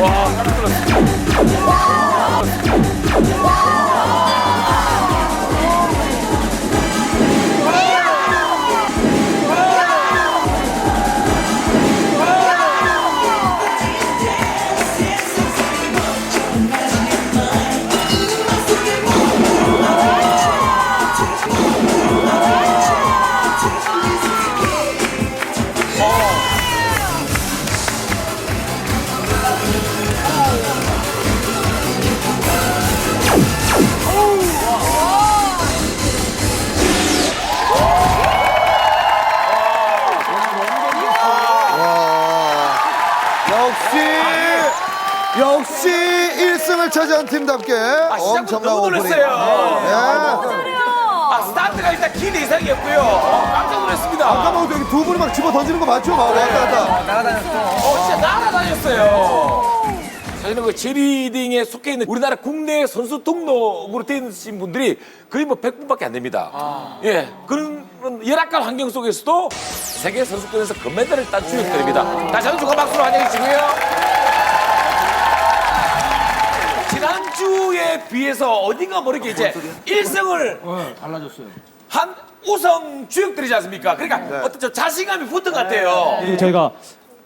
와, 깜짝 놀랐어. 역시 역시 1승을 차지한 팀답게 아, 시작부터 엄청난 너무 오프닝. 놀랐어요. 예. 아, 스타트가 일단 기대 이상이었고요. 어, 깜짝 놀랐습니다. 잠깐만 여기 뭐 두 분이 막 집어 던지는 거 맞죠? 막 왔다 갔다. 네. 어, 진짜 날아다녔어요. 사실은 그 제리딩에 속해 있는 우리나라 국내 선수 등록으로 되신 분들이 거의 뭐 100분밖에 안 됩니다. 아. 예. 그런 열악한 환경 속에서도 세계 선수권에서 금메달을 딴 주역들입니다. 다시 한번 축하 박수로 환영해 주시고요. 지난주에 비해서 어딘가 모르게 이제 일승을 달라졌어요. 한 우승 주역들이지 않습니까? 그러니까 어떤 저 자신감이 붙은 것 같아요. 그리고 저희가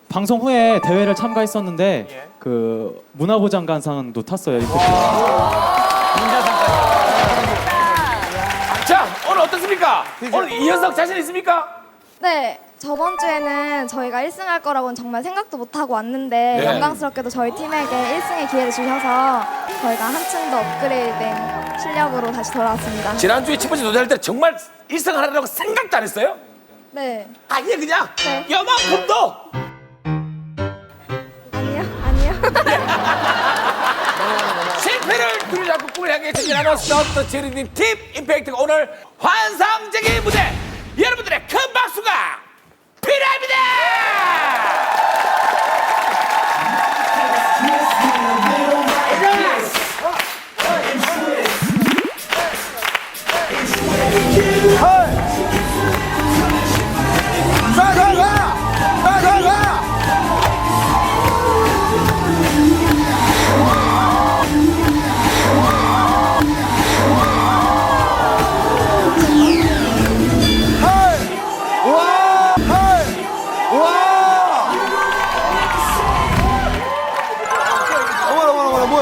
방송 후에 대회를 참가했었는데 그 문화부 장관상도 탔어요. 임팩트. 오늘 어떻습니까? 오늘 이현석 자신 있습니까? 네, 저번 주에는 저희가 1승 할 거라고는 정말 생각도 못 하고 왔는데 네. 영광스럽게도 저희 팀에게 1승의 기회를 주셔서 저희가 한층 더 업그레이드된 실력으로 다시 돌아왔습니다. 지난주에 첫 번째 도전할 때 정말 1승 하려고 생각도 안 했어요? 네, 아니야, 그냥 네. 요만큼도 꿈을 향해 전진하는 스타트 제리님 팀 임팩트가 오늘 환상적인 무대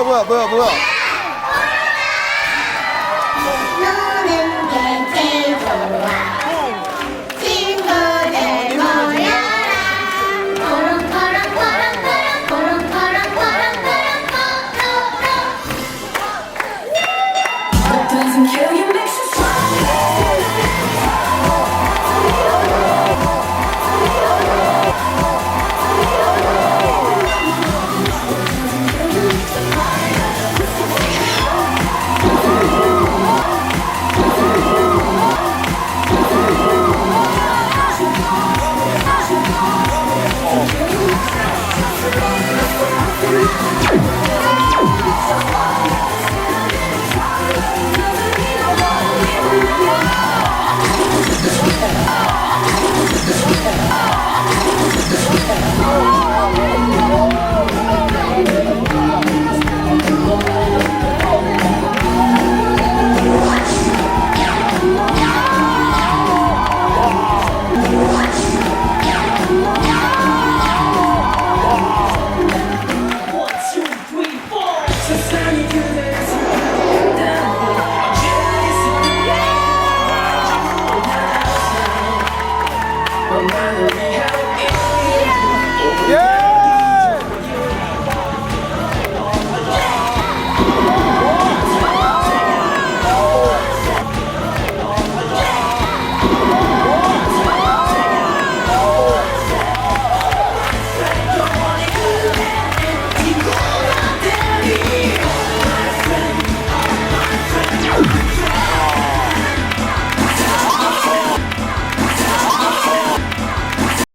어머나, 어머나, 뭐야, 뭐야, 뭐야,